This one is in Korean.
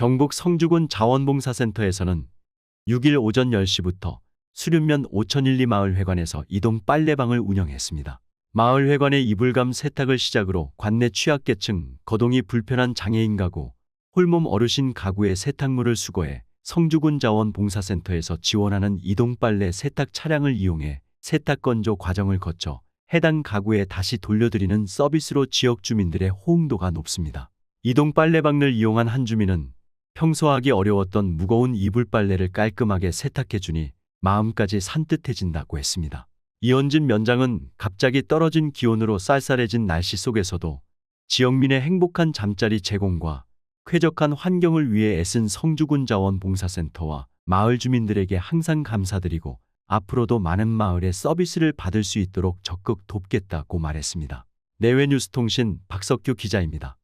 경북 성주군 자원봉사센터에서는 6일 오전 10시부터 수륜면 5001리 마을회관에서 이동 빨래방을 운영했습니다. 마을회관의 이불감 세탁을 시작으로 관내 취약계층, 거동이 불편한 장애인 가구, 홀몸 어르신 가구의 세탁물을 수거해 성주군 자원봉사센터에서 지원하는 이동 빨래 세탁 차량을 이용해 세탁 건조 과정을 거쳐 해당 가구에 다시 돌려드리는 서비스로 지역 주민들의 호응도가 높습니다. 이동 빨래방을 이용한 한 주민은 평소 하기 어려웠던 무거운 이불 빨래를 깔끔하게 세탁해주니 마음까지 산뜻해진다고 했습니다. 이현진 면장은 갑자기 떨어진 기온으로 쌀쌀해진 날씨 속에서도 지역민의 행복한 잠자리 제공과 쾌적한 환경을 위해 애쓴 성주군 자원봉사센터와 마을 주민들에게 항상 감사드리고 앞으로도 많은 마을의 서비스를 받을 수 있도록 적극 돕겠다고 말했습니다. 내외뉴스통신 박석규 기자입니다.